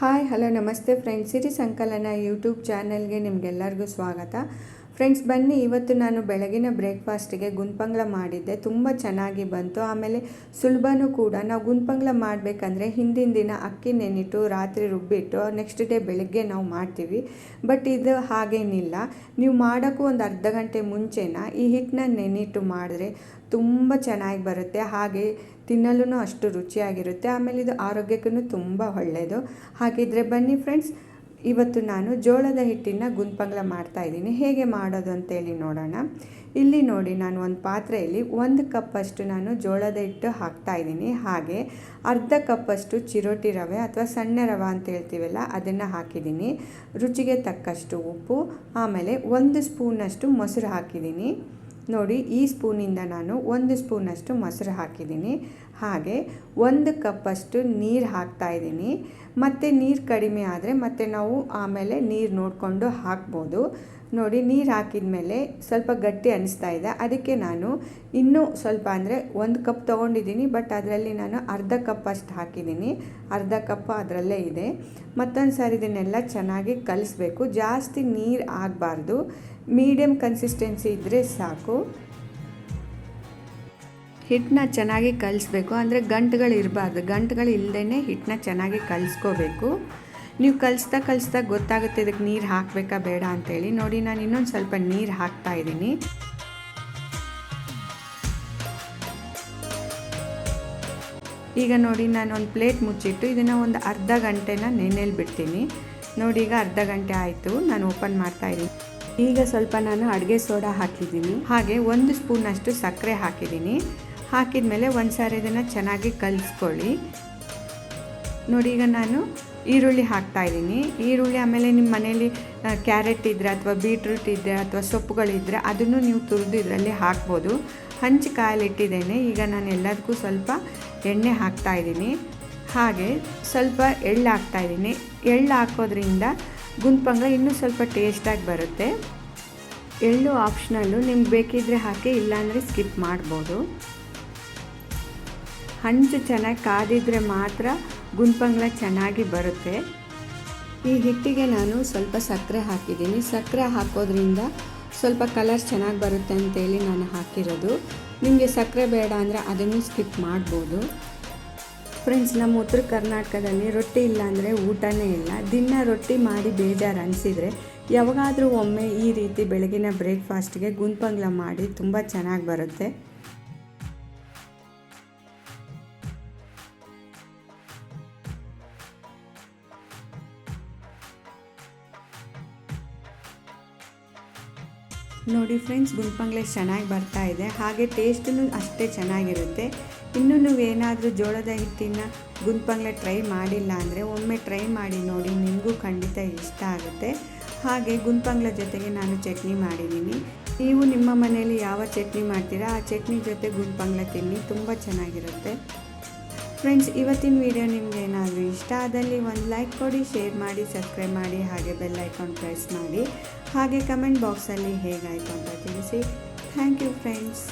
Hi, hello, ನಮಸ್ತೆ friends Siri Sankalana YouTube ಚಾನಲ್ಗೆ ನಿಮಗೆಲ್ಲರಿಗೂ ಸ್ವಾಗತ. ಫ್ರೆಂಡ್ಸ್ ಬನ್ನಿ, ಇವತ್ತು ನಾನು ಬೆಳಗಿನ ಬ್ರೇಕ್ಫಾಸ್ಟಿಗೆ ಗುಂಪಂಗ್ಲ ಮಾಡಿದ್ದೆ. ತುಂಬ ಚೆನ್ನಾಗಿ ಬಂತು. ಆಮೇಲೆ ಸುಲಭನೂ ಕೂಡ ನಾವು ಗುಂಪಂಗ್ಲ ಮಾಡಬೇಕಂದ್ರೆ ಹಿಂದಿನ ದಿನ ಅಕ್ಕಿ ನೆನಿಟ್ಟು ರಾತ್ರಿ ರುಬ್ಬಿಟ್ಟು ನೆಕ್ಸ್ಟ್ ಡೇ ಬೆಳಗ್ಗೆ ನಾವು ಮಾಡ್ತೀವಿ. ಬಟ್ ಇದು ಹಾಗೇನಿಲ್ಲ. ನೀವು ಮಾಡೋಕ್ಕೂ ಒಂದು ಅರ್ಧ ಗಂಟೆ ಮುಂಚೆನ ಈ ಹಿಟ್ಟನ್ನ ನೆನಿಟ್ಟು ಮಾಡಿದ್ರೆ ತುಂಬ ಚೆನ್ನಾಗಿ ಬರುತ್ತೆ. ಹಾಗೆ ತಿನ್ನಲು ಅಷ್ಟು ರುಚಿಯಾಗಿರುತ್ತೆ. ಆಮೇಲೆ ಇದು ಆರೋಗ್ಯಕ್ಕೂ ತುಂಬ ಒಳ್ಳೆಯದು ಹಾಗಿದ್ರೆ ಬನ್ನಿ ಫ್ರೆಂಡ್ಸ್ ಇವತ್ತು ನಾನು ಜೋಳದ ಹಿಟ್ಟಿನ ಗುಂಪಂಗ್ಲ ಮಾಡ್ತಾ ಇದ್ದೀನಿ. ಹೇಗೆ ಮಾಡೋದು ಅಂತೇಳಿ ನೋಡೋಣ. ಇಲ್ಲಿ ನೋಡಿ ನಾನು ಒಂದು ಪಾತ್ರೆಯಲ್ಲಿ ಒಂದು ಕಪ್ಪಷ್ಟು ನಾನು ಜೋಳದ ಹಿಟ್ಟು ಹಾಕ್ತಾ ಇದ್ದೀನಿ. ಹಾಗೆ ಅರ್ಧ ಕಪ್ಪಷ್ಟು ಚಿರೋಟಿ ರವೆ ಅಥವಾ ಸಣ್ಣ ರವೆ ಅಂತ ಹೇಳ್ತೀವಲ್ಲ, ಅದನ್ನು ಹಾಕಿದ್ದೀನಿ. ರುಚಿಗೆ ತಕ್ಕಷ್ಟು ಉಪ್ಪು, ಆಮೇಲೆ ಒಂದು ಸ್ಪೂನಷ್ಟು ಮೊಸರು ಹಾಕಿದ್ದೀನಿ. ನೋಡಿ, ಈ ಸ್ಪೂನಿಂದ ನಾನು ಒಂದು ಸ್ಪೂನಷ್ಟು ಮೊಸರು ಹಾಕಿದ್ದೀನಿ. ಹಾಗೆ ಒಂದು ಕಪ್ಪಷ್ಟು ನೀರು ಹಾಕ್ತಾ ಇದ್ದೀನಿ. ಮತ್ತು ನೀರು ಕಡಿಮೆ ಆದರೆ ಮತ್ತೆ ನಾವು ಆಮೇಲೆ ನೀರು ನೋಡಿಕೊಂಡು ಹಾಕ್ಬೋದು. ನೋಡಿ, ನೀರು ಹಾಕಿದ ಮೇಲೆ ಸ್ವಲ್ಪ ಗಟ್ಟಿ ಅನಿಸ್ತಾ ಇದೆ. ಅದಕ್ಕೆ ನಾನು ಇನ್ನೂ ಸ್ವಲ್ಪ ಅಂದರೆ ಒಂದು ಕಪ್ ತೊಗೊಂಡಿದ್ದೀನಿ. ಬಟ್ ಅದರಲ್ಲಿ ನಾನು ಅರ್ಧ ಕಪ್ ಅಷ್ಟು ಹಾಕಿದ್ದೀನಿ. ಅರ್ಧ ಕಪ್ ಅದರಲ್ಲೇ ಇದೆ. ಮತ್ತೊಂದು ಸಾರಿ ಇದನ್ನೆಲ್ಲ ಚೆನ್ನಾಗಿ ಕಲಿಸ್ಬೇಕು. ಜಾಸ್ತಿ ನೀರು ಆಗಬಾರ್ದು. ಮೀಡಿಯಮ್ ಕನ್ಸಿಸ್ಟೆನ್ಸಿ ಇದ್ದರೆ ಸಾಕು. ಹಿಟ್ಟನ್ನ ಚೆನ್ನಾಗಿ ಕಲಿಸ್ಬೇಕು. ಅಂದರೆ ಗಂಟುಗಳು ಇರಬಾರ್ದು. ಗಂಟುಗಳು ಇಲ್ಲದೇ ಹಿಟ್ಟನ್ನ ಚೆನ್ನಾಗಿ ಕಲಿಸ್ಕೋಬೇಕು. ನೀವು ಕಲಿಸ್ತಾ ಕಲಿಸ್ತಾ ಗೊತ್ತಾಗುತ್ತೆ ಇದಕ್ಕೆ ನೀರು ಹಾಕಬೇಕಾ ಬೇಡ ಅಂತೇಳಿ. ನೋಡಿ, ನಾನು ಇನ್ನೊಂದು ಸ್ವಲ್ಪ ನೀರು ಹಾಕ್ತಾ ಇದ್ದೀನಿ. ಈಗ ನೋಡಿ, ನಾನು ಒಂದು ಪ್ಲೇಟ್ ಮುಚ್ಚಿಟ್ಟು ಇದನ್ನು ಒಂದು ಅರ್ಧ ಗಂಟೆನ ನೆನೆಯಲ್ಲಿ ಬಿಡ್ತೀನಿ. ನೋಡಿ, ಈಗ ಅರ್ಧ ಗಂಟೆ ಆಯಿತು. ನಾನು ಓಪನ್ ಮಾಡ್ತಾ ಇದ್ದೀನಿ. ಈಗ ಸ್ವಲ್ಪ ನಾನು ಅಡುಗೆ ಸೋಡಾ ಹಾಕಿದ್ದೀನಿ. ಹಾಗೆ ಒಂದು ಸ್ಪೂನಷ್ಟು ಸಕ್ಕರೆ ಹಾಕಿದ್ದೀನಿ. ಹಾಕಿದ ಮೇಲೆ ಒಂದು ಸಾರಿ ಇದನ್ನು ಚೆನ್ನಾಗಿ ಕಲಿಸ್ಕೊಳ್ಳಿ. ನೋಡಿ, ಈಗ ನಾನು ಈರುಳ್ಳಿ ಹಾಕ್ತಾ ಇದ್ದೀನಿ. ಈರುಳ್ಳಿ ಆಮೇಲೆ ನಿಮ್ಮ ಮನೇಲಿ ಕ್ಯಾರೆಟ್ ಇದ್ದರೆ ಅಥವಾ ಬೀಟ್ರೂಟ್ ಇದ್ದರೆ ಅಥವಾ ಸೊಪ್ಪುಗಳಿದ್ದರೆ ಅದನ್ನು ನೀವು ತುರಿದು ಇದರಲ್ಲಿ ಹಾಕ್ಬೋದು. ಹಂಚು ಕಾಯಲಿಟ್ಟಿದ್ದೇನೆ ಈಗ ನಾನು ಎಲ್ಲದಕ್ಕೂ ಸ್ವಲ್ಪ ಎಣ್ಣೆ ಹಾಕ್ತಾ ಇದ್ದೀನಿ. ಹಾಗೆ ಸ್ವಲ್ಪ ಎಳ್ಳು ಹಾಕ್ತಾ ಇದ್ದೀನಿ. ಎಳ್ಳು ಹಾಕೋದ್ರಿಂದ ಗುಂಪಂಗ್ಲ ಇನ್ನೂ ಸ್ವಲ್ಪ ಟೇಸ್ಟಾಗಿ ಬರುತ್ತೆ. ಎಳ್ಳು ಆಪ್ಷನಲ್ಲು ನಿಮ್ಗೆ ಬೇಕಿದ್ದರೆ ಹಾಕಿ, ಇಲ್ಲಾಂದರೆ ಸ್ಕಿಪ್ ಮಾಡ್ಬೋದು. ಹಂಚು ಚೆನ್ನಾಗಿ ಕಾದಿದ್ರೆ ಮಾತ್ರ ಗುಂಪಂಗ್ಲ ಚೆನ್ನಾಗಿ ಬರುತ್ತೆ. ಈ ಹಿಟ್ಟಿಗೆ ನಾನು ಸ್ವಲ್ಪ ಸಕ್ಕರೆ ಹಾಕಿದ್ದೀನಿ. ಸಕ್ಕರೆ ಹಾಕೋದ್ರಿಂದ ಸ್ವಲ್ಪ ಕಲರ್ ಚೆನ್ನಾಗಿ ಬರುತ್ತೆ ಅಂತೇಳಿ ನಾನು ಹಾಕಿರೋದು. ನಿಮಗೆ ಸಕ್ಕರೆ ಬೇಡ ಅಂದರೆ ಅದನ್ನು ಸ್ಕಿಪ್ ಮಾಡ್ಬೋದು. ಫ್ರೆಂಡ್ಸ್, ನಮ್ಮ ಉತ್ತರ ಕರ್ನಾಟಕದಲ್ಲಿ ರೊಟ್ಟಿ ಇಲ್ಲ ಅಂದರೆ ಊಟನೇ ಇಲ್ಲ. ದಿನ ರೊಟ್ಟಿ ಮಾಡಿ ಬೇಜಾರು ಅನಿಸಿದರೆ ಯಾವಾಗಾದರೂ ಒಮ್ಮೆ ಈ ರೀತಿ ಬೆಳಗಿನ ಬ್ರೇಕ್ಫಾಸ್ಟ್ಗೆ ಗುಂಪಂಗ್ಲ ಮಾಡಿ ತುಂಬ ಚೆನ್ನಾಗಿ ಬರುತ್ತೆ. ನೋಡಿ ಫ್ರೆಂಡ್ಸ್ ಗುಂಡ್ಪಂಗ್ಲೆ ಚೆನ್ನಾಗಿ ಬರ್ತಾ ಇದೆ. ಹಾಗೆ ಟೇಸ್ಟೂ ಅಷ್ಟೇ ಚೆನ್ನಾಗಿರುತ್ತೆ. ಇನ್ನು ನೀವೇನಾದರೂ ಜೋಳದ ಹಿಟ್ಟಿನ ಗುಂಪಂಗ್ಲೆ ಟ್ರೈ ಮಾಡಿಲ್ಲ ಅಂದರೆ ಒಮ್ಮೆ ಟ್ರೈ ಮಾಡಿ ನೋಡಿ, ನಿಮಗೂ ಖಂಡಿತ ಇಷ್ಟ ಆಗುತ್ತೆ. ಹಾಗೆ ಗುಂಪಂಗ್ಲ ಜೊತೆಗೆ ನಾನು ಚಟ್ನಿ ಮಾಡಿದ್ದೀನಿ. ನೀವು ನಿಮ್ಮ ಮನೆಯಲ್ಲಿ ಯಾವ ಚಟ್ನಿ ಮಾಡ್ತೀರಾ, ಆ ಚಟ್ನಿ ಜೊತೆ ಗುಂಪಂಗ್ಲ ತಿನ್ನಿ, ತುಂಬ ಚೆನ್ನಾಗಿರುತ್ತೆ. ಫ್ರೆಂಡ್ಸ್, ಇವತ್ತಿನ ವಿಡಿಯೋ ನಿಮ್ಗೆ ಏನಾದರೂ ಇಷ್ಟ ಆದಲ್ಲಿ ಒಂದು ಲೈಕ್ ಕೊಡಿ, ಶೇರ್ ಮಾಡಿ, ಸಬ್ಸ್ಕ್ರೈಬ್ ಮಾಡಿ, ಹಾಗೆ ಬೆಲ್ ಐಕಾನ್ ಪ್ರೆಸ್ ಮಾಡಿ. ಹಾಗೆ ಕಮೆಂಟ್ ಬಾಕ್ಸಲ್ಲಿ ಹೇಗಾಯಿತು ಅಂತ ತಿಳಿಸಿ ಥ್ಯಾಂಕ್ ಯು ಫ್ರೆಂಡ್ಸ್